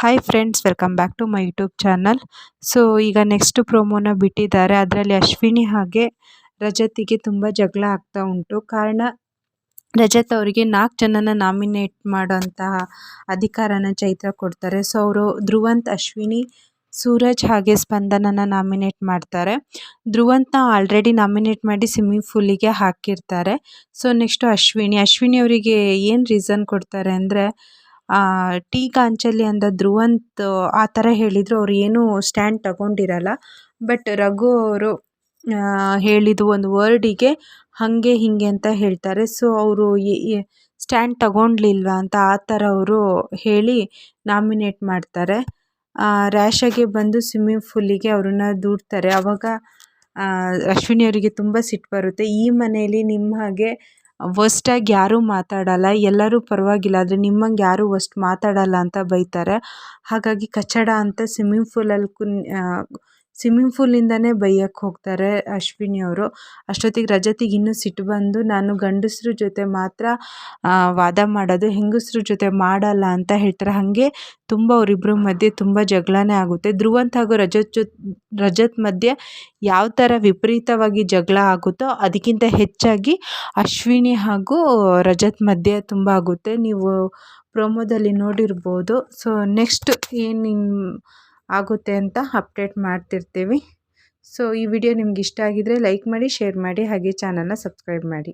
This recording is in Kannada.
Hi friends welcome back to my YouTube channel so ಈಗ ನೆಕ್ಸ್ಟ್ ಪ್ರೋಮೋನ ಬಿಟ್ಟಿದ್ದಾರೆ. ಅದರಲ್ಲಿ ಅಶ್ವಿನಿ ಹಾಗೆ ರಜತಿಗೆ ತುಂಬ ಜಗಳ ಆಗ್ತಾ ಉಂಟು. ಕಾರಣ, ರಜತ್ ಅವರಿಗೆ ನಾಲ್ಕು ಜನನ ನಾಮಿನೇಟ್ ಮಾಡೋಂತಹ ಅಧಿಕಾರನ ಚೈತ್ರ ಕೊಡ್ತಾರೆ. ಸೊ ಅವರು ಧ್ರುವಂತ್, ಅಶ್ವಿನಿ, ಸೂರಜ್ ಹಾಗೆ ಸ್ಪಂದನನ ನಾಮಿನೇಟ್ ಮಾಡ್ತಾರೆ. ಧ್ರುವಂತ್ನ ಆಲ್ರೆಡಿ ನಾಮಿನೇಟ್ ಮಾಡಿ ಸ್ವಿಮ್ಮಿಂಗ್ ಫೂಲಿಗೆ ಹಾಕಿರ್ತಾರೆ. So next Ashwini. ಅಶ್ವಿನಿ ಅವರಿಗೆ ಏನು ರೀಸನ್ ಕೊಡ್ತಾರೆ ಅಂದರೆ ಟೀ ಕಾಂಚಲಿ ಅಂದ ಧ್ರುವಂತ್, ಆ ಥರ ಹೇಳಿದ್ರು. ಅವ್ರು ಏನೂ ಸ್ಟ್ಯಾಂಡ್ ತಗೊಂಡಿರಲ್ಲ. ಬಟ್ ರಘು ಅವರು ಹೇಳಿದ ಒಂದು ವರ್ಡಿಗೆ ಹಾಗೆ ಹೀಗೆ ಅಂತ ಹೇಳ್ತಾರೆ. ಸೊ, ಅವರು ಸ್ಟ್ಯಾಂಡ್ ತಗೊಂಡ್ಲಿಲ್ವ ಅಂತ ಆ ಥರ ಅವರು ಹೇಳಿ ನಾಮಿನೇಟ್ ಮಾಡ್ತಾರೆ. ರ್ಯಾಶಾಗೆ ಬಂದು ಸ್ವಿಮ್ಮಿಂಗ್ ಫೂಲಿಗೆ ಅವ್ರನ್ನ ದೂಡ್ತಾರೆ. ಆವಾಗ ಅಶ್ವಿನಿ ಅವರಿಗೆ ತುಂಬ ಸಿಟ್ಟು ಬರುತ್ತೆ. ಈ ಮನೆಯಲ್ಲಿ ನಿಮ್ಮ ಹಾಗೆ ವರ್ಸ್ಟಾಗಿ ಯಾರೂ ಮಾತಾಡಲ್ಲ, ಎಲ್ಲರೂ ಪರವಾಗಿಲ್ಲ, ಆದರೆ ನಿಮ್ಮಂಗೆ ಯಾರೂ ವರ್ಸ್ಟ್ ಮಾತಾಡಲ್ಲ ಅಂತ ಬೈತಾರೆ. ಹಾಗಾಗಿ ಕಚಡ ಅಂತ ಸ್ವಿಮ್ಮಿಂಗ್ ಫೂಲಲ್ಲಿ ಕುನ್ ಸ್ವಿಮ್ಮಿಂಗ್ ಫೂಲಿಂದನೇ ಬೈಯಕ್ಕೆ ಹೋಗ್ತಾರೆ ಅಶ್ವಿನಿ ಅವರು. ಅಷ್ಟೊತ್ತಿಗೆ ರಜತಿಗೆ ಇನ್ನೂ ಸಿಟ್ಟು ಬಂದು ನಾನು ಗಂಡಸ್ರ ಜೊತೆ ಮಾತ್ರ ವಾದ ಮಾಡೋದು, ಹೆಂಗಸ್ರ ಜೊತೆ ಮಾಡಲ್ಲ ಅಂತ ಹೇಳ್ತಾರೆ. ಹಾಗೆ ತುಂಬ ಅವರಿಬ್ಬರ ಮಧ್ಯೆ ತುಂಬ ಜಗಳನೇ ಆಗುತ್ತೆ. ಧ್ರುವಂತ ಹಾಗೂ ರಜತ್ ಜೊ, ರಜತ್ ಮಧ್ಯೆ ಯಾವ ಥರ ವಿಪರೀತವಾಗಿ ಜಗಳ ಆಗುತ್ತೋ ಅದಕ್ಕಿಂತ ಹೆಚ್ಚಾಗಿ ಅಶ್ವಿನಿ ಹಾಗೂ ರಜತ್ ಮಧ್ಯೆ ತುಂಬ ಆಗುತ್ತೆ. ನೀವು ಪ್ರೊಮೋದಲ್ಲಿ ನೋಡಿರ್ಬೋದು. ಸೊ ನೆಕ್ಸ್ಟ್ ಏನು ಆಗುತ್ತೆ ಅಂತ ಅಪ್ಡೇಟ್ ಮಾಡ್ತಿರ್ತೀವಿ. ಸೊ ಈ ವಿಡಿಯೋ ನಿಮ್ಗೆ ಇಷ್ಟ ಆಗಿದರೆ ಲೈಕ್ ಮಾಡಿ ಶೇರ್ ಮಾಡಿ, ಹಾಗೆ ಚಾನಲ್ನ ಸಬ್ಸ್ಕ್ರೈಬ್ ಮಾಡಿ.